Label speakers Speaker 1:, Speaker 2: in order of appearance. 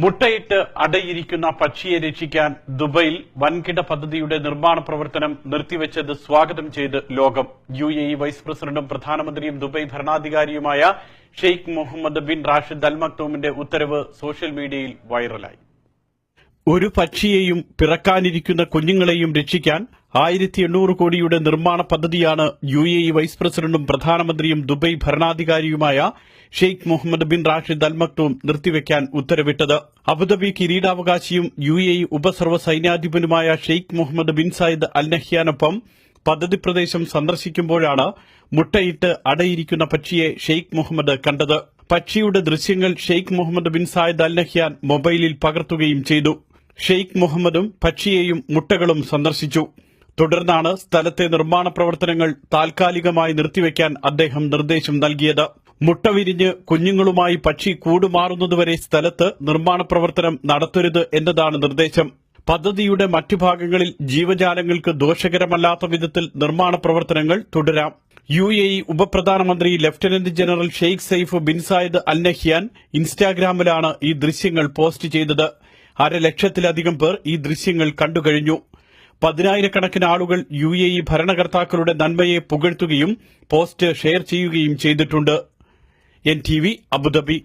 Speaker 1: മുട്ടയിട്ട് അടയിരിക്കുന്ന പക്ഷിയെ രക്ഷിക്കാൻ ദുബൈയിൽ വൻകിട പദ്ധതിയുടെ നിർമ്മാണ പ്രവർത്തനം നിർത്തിവെച്ചത് സ്വാഗതം ചെയ്ത് ലോകം. യു എ ഇ വൈസ് പ്രസിഡന്റും പ്രധാനമന്ത്രിയും Dubai ഭരണാധികാരിയുമായ Sheikh Mohammed bin Rashid Al മക്തൂമിന്റെ ഉത്തരവ് സോഷ്യൽ മീഡിയയിൽ വൈറലായി. ഒരു പക്ഷിയെയും പിറക്കാനിരിക്കുന്ന കുഞ്ഞുങ്ങളെയും രക്ഷിക്കാൻ ആയിരത്തി എണ്ണൂറ് കോടിയുടെ നിർമ്മാണ പദ്ധതിയാണ് യു എ ഇ വൈസ് പ്രസിഡന്റും പ്രധാനമന്ത്രിയും Dubai ഭരണാധികാരിയുമായ Sheikh Mohammed bin Rashid Al Maktoum നിർത്തിവെക്കാൻ ഉത്തരവിട്ടത്. അബുദാബി കിരീടാവകാശിയും യു എ ഇ ഉപസർവ സൈന്യാധിപനുമായ Sheikh Mohammed bin Zayed Al നഹ്യാനൊപ്പം പദ്ധതി പ്രദേശം സന്ദർശിക്കുമ്പോഴാണ് മുട്ടയിട്ട് അടയിരിക്കുന്ന പക്ഷിയെ ഷെയ്ഖ് മുഹമ്മദ് കണ്ടത്. പക്ഷിയുടെ ദൃശ്യങ്ങൾ Sheikh Mohammed bin Zayed Al Nahyan മൊബൈലിൽ പകർത്തുകയും ചെയ്തു. ഷെയ്ഖ് മുഹമ്മദും പക്ഷിയെയും മുട്ടകളും സന്ദർശിച്ചു. തുടർന്നാണ് സ്ഥലത്തെ നിർമ്മാണ പ്രവർത്തനങ്ങൾ താൽക്കാലികമായി നിർത്തിവെക്കാൻ അദ്ദേഹം നിർദ്ദേശം നൽകിയത്. മുട്ട വിരിഞ്ഞ് കുഞ്ഞുങ്ങളുമായി പക്ഷി കൂടുമാറുന്നതുവരെ സ്ഥലത്ത് നിർമ്മാണ പ്രവർത്തനം നടത്തരുത് എന്നതാണ് നിർദ്ദേശം. പദ്ധതിയുടെ മറ്റു ഭാഗങ്ങളിൽ ജീവജാലങ്ങൾക്ക് ദോഷകരമല്ലാത്ത വിധത്തിൽ നിർമ്മാണ പ്രവർത്തനങ്ങൾ തുടരാം. യു എ ഇ ഉപപ്രധാനമന്ത്രി lieutenant general Sheikh Saif bin Zayed Al Nahyan ഇൻസ്റ്റാഗ്രാമിലാണ് ഈ ദൃശ്യങ്ങൾ പോസ്റ്റ് ചെയ്തത്. അരലക്ഷത്തിലധികം പേർ ഈ ദൃശ്യങ്ങൾ കണ്ടുകഴിഞ്ഞു. പതിനായിരക്കണക്കിന് ആളുകൾ യു എ ഇ ഭരണകർത്താക്കളുടെ നന്മയെ പുകഴ്ത്തുകയും പോസ്റ്റ് ഷെയർ ചെയ്യുകയും ചെയ്തിട്ടുണ്ട്. N T V Abu Dhabi.